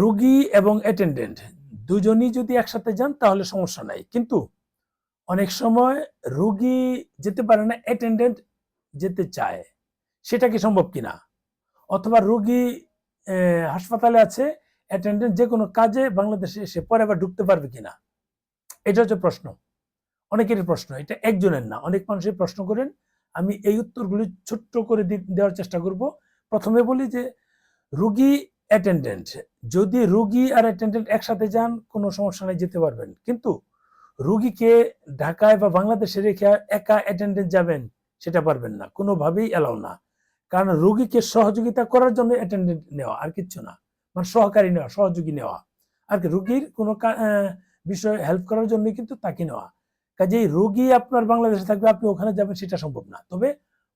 রুগী এবং অ্যাটেন্ডেন্ট দুজনই যদি একসাথে যান, তাহলে সমস্যা নাই। কিন্তু অনেক সময় রুগী যেতে পারে না অ্যাটেন্ডেন্ট যেতে চায়, সেটা কি সম্ভব কিনা? অথবা রুগী হাসপাতালে আছে অ্যাটেন্ডেন্ট যে কোনো কাজে বাংলাদেশে এসে পরে আবার ঢুকতে পারবে কিনা? এটা হচ্ছে প্রশ্ন। অনেকেরই প্রশ্ন, এটা একজনের না। অনেক মানুষই প্রশ্ন করেন, আমি এই উত্তরগুলি ছোট্ট করে দেওয়ার চেষ্টা করব। প্রথমে বলি যে, রুগী অ্যাটেন্ডেন্ট যদি রুগী আর অ্যাটেন্ডেন্ট একসাথে যান, কোনো সমস্যা নেই, যেতে পারবেন। কিন্তু রুগীকে ঢাকায় বা বাংলাদেশে রেখে একা অ্যাটেন্ডেন্ট যাবেন, সেটা পারবেন না। কোনোভাবেই এলাও না। কারণ রুগীকে সহযোগিতা করার জন্য অ্যাটেন্ডেন্ট নেওয়া আর কিচ্ছু না। মানে সহকারী নেওয়া, সহযোগী নেওয়া। আর কি, রুগীর কোনো বিষয়ে হেল্প করার জন্য কিন্তু তাকে নেওয়া। কাজেই রোগী আপনার বাংলাদেশে থাকবে, আপনি ওখানে যাবেন, সেটা সম্ভব না। তবে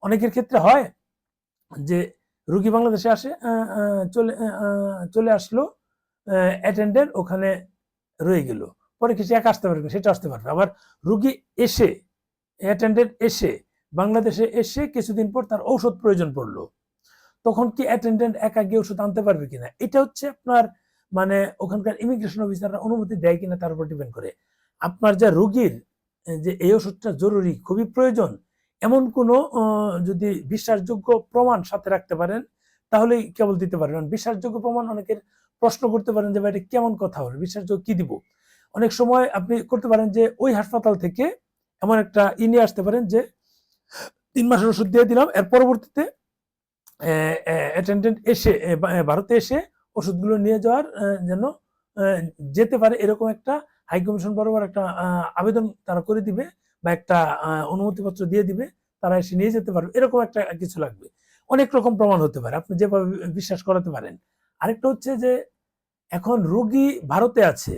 অনেকের ক্ষেত্রে হয় যে রুগী বাংলাদেশে আসে চলে চলে আসলো অ্যাটেন্ডেন্ট ওখানে রয়ে গেল। পরে কিছু একা আসতে পারবে সেটা আসতে পারবে আবার রুগী এসে অ্যাটেন্ডেন্ট এসে, বাংলাদেশে এসে কিছুদিন পর তার ঔষধ প্রয়োজন পড়ল। তখন কি অ্যাটেন্ডেন্ট একা গিয়ে ওষুধ আনতে পারবে কিনা? এটা হচ্ছে আপনার মানে ওখানকার ইমিগ্রেশন অফিসাররা অনুমতি দেয় কিনা তার উপর ডিপেন্ড করে। আপনার যা রুগীর, যে এই ওষুধটা জরুরি, খুবই প্রয়োজন এমন কোনো যদি বিশ্বাসযোগ্য প্রমাণ সাথে রাখতে পারেন, তাহলেই কেবল দিতে পারেন। বিশ্বাসযোগ্য প্রমাণ অনেকের প্রশ্ন করতে পারেন যে, ভাই, এটা কেমন কথা হলো? বিশ্বাসযোগ্য কি দিব? অনেক সময় আপনি করতে পারেন যে, ওই হাসপাতাল থেকে এমন একটা ই নিয়ে আসতে পারেন যে, তিন মাসের ওষুধ দিয়ে দিলাম, এর পরবর্তীতে অ্যাটেন্ডেন্ট এসে ভারতে এসে ওষুধগুলো নিয়ে যাওয়ার যেন যেতে পারে এরকম একটা হাই কমিশন বরাবর একটা আবেদন তারা করে দিবে বা একটা অনুমতিপত্র দিয়ে দিবে, তারা এসে নিয়ে যেতে পারবে। এরকম একটা কিছু লাগবে। অনেক রকম প্রমাণ হতে পারে। আপনি যেভাবে বিশ্বাস করাতে পারেন। আরেকটা হচ্ছে যে, এখন রোগী ভারতে আছে।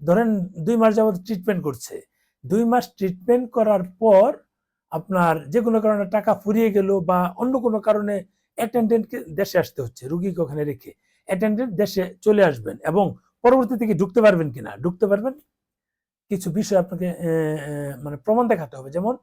ধরেন দুই মাস যাবত ট্রিটমেন্ট করছে। দুই মাস ট্রিটমেন্ট করার পর আপনার যে কোনো কারণে টাকা ফুরিয়ে গেল বা অন্য কোনো কারণে অ্যাটেন্ডেন্টকে দেশে আসতে হচ্ছে। রুগীকে ওখানে রেখে অ্যাটেন্ডেন্ট দেশে চলে আসবেন এবং পরবর্তী কি ঢুকতে পারবেন কিনা? ঢুকতে পারবেন? কিছু বিষয় আপনাকে মানে প্রমাণ দেখাতে হবে। যেমন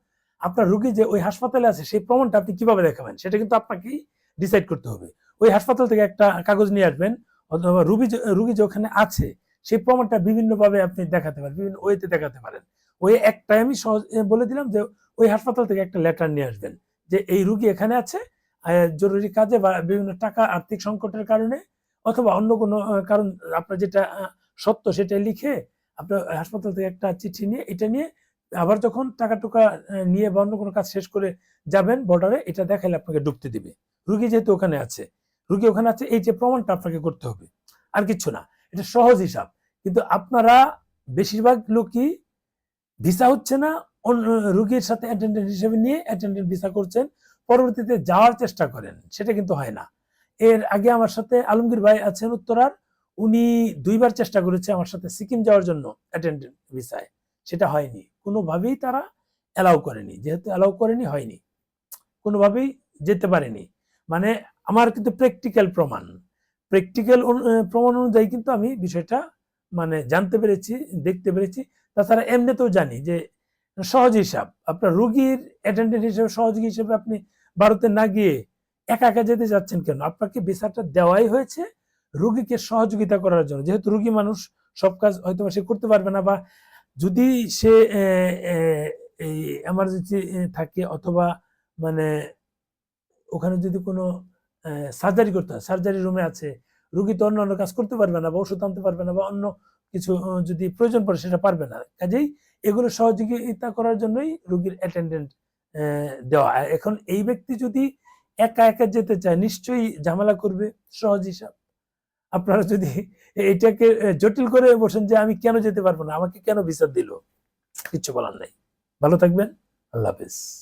আপনার রুগী যে ওই হাসপাতালে আছে, সেই প্রমাণটা আপনি কীভাবে দেখাবেন? সেটা কিন্তু আপনাকেই ডিসাইড করতে হবে। ওই হাসপাতাল থেকে একটা কাগজ নিয়ে আসবেন, অথবা রুগী রুগী যে ওখানে আছে, সেই প্রমাণটা বিভিন্নভাবে আপনি দেখাতে পারেন, বিভিন্ন ওয়েতে দেখাতে পারেন। ওই একটাই আমি সহজ বলে দিলাম যে ওই হাসপাতাল থেকে একটা লেটার নিয়ে আসবেন যে এই রুগী এখানে আছে জরুরি কাজে বা বিভিন্ন টাকা আর্থিক সংকটের কারণে অথবা অন্য কোনো কারণ আপনার যেটা সত্য সেটা লিখে আপনার হাসপাতাল থেকে একটা চিঠি নিয়ে, এটা নিয়ে আবার যখন টাকা টুকা নিয়ে বা অন্য কোনো কাজ শেষ করে যাবেন বর্ডারে, এটা দেখালে আপনাকে ঢুকতে দিবে। রুগী যেহেতু ওখানে আছে, রুগী ওখানে আছে, এই যে প্রমাণটা আপনাকে করতে হবে। আর কিছু না, এটা সহজ হিসাব। কিন্তু আপনারা বেশিরভাগ লোকই ভিসা হচ্ছে না অন্য রুগীর সাথে অ্যাটেন্ডেন্ট হিসেবে নিয়ে অ্যাটেন্ডেন্ট ভিসা করছেন, পরবর্তীতে যাওয়ার চেষ্টা করেন, সেটা কিন্তু হয় না। এর আগে আমার সাথে আলমগীর ভাই আছেন উত্তরার। উনি দুইবার চেষ্টা করেছে আমার সাথে সিকিম যাওয়ার জন্য অ্যাটেন্ডেন্ট ভিসায় সেটা হয়নি। কোনোভাবেই তারা অ্যালাউ করেনি। যেহেতু অ্যালাউ করেনি, হয়নি। কোনোভাবেই যেতে পারেনি। মানে আমার কিন্তু প্র্যাকটিক্যাল প্রমাণ। প্র্যাকটিক্যাল প্রমাণ অনুযায়ী কিন্তু আমি বিষয়টা মানে জানতে পেরেছি, দেখতে পেরেছি। তাছাড়া এমনিতেও জানি যে সহজ হিসাব। আপনার রুগীর অ্যাটেন্ডেন্ট হিসেবে, সহযোগী হিসেবে আপনি ভারতে না গিয়ে একা একা যেতে যাচ্ছেন কেন? আপনাকে ভিসাটা দেওয়াই হয়েছে রুগীকে সহযোগিতা করার জন্য। যেহেতু রুগী মানুষ, সব কাজ হয়তো সে করতে পারবে না বা যদি সে এই এমার্জেন্সি থাকে অথবা মানে ওখানে যদি কোনো সার্জারি করতে হয় সার্জারি রুমে আছে, রুগী তো অন্য অন্য কাজ করতে পারবে না বা ওষুধ আনতে পারবে না বা অন্য কিছু যদি প্রয়োজন পড়ে সেটা পারবে না। কাজেই এগুলো সহযোগিতা করার জন্যই রুগীর অ্যাটেন্ডেন্ট দেওয়া। এখন এই ব্যক্তি যদি একা একা যেতে চায়, নিশ্চয়ই ঝামেলা করবে, সহজ হিসাব। আপনারা যদি এটাকে জটিল করে বসেন যে আমি কেন যেতে পারব না, আমাকে কেন ভিসা দিল? কিচ্ছু বলার নাই। ভালো থাকবেন, আল্লাহ হাফেজ।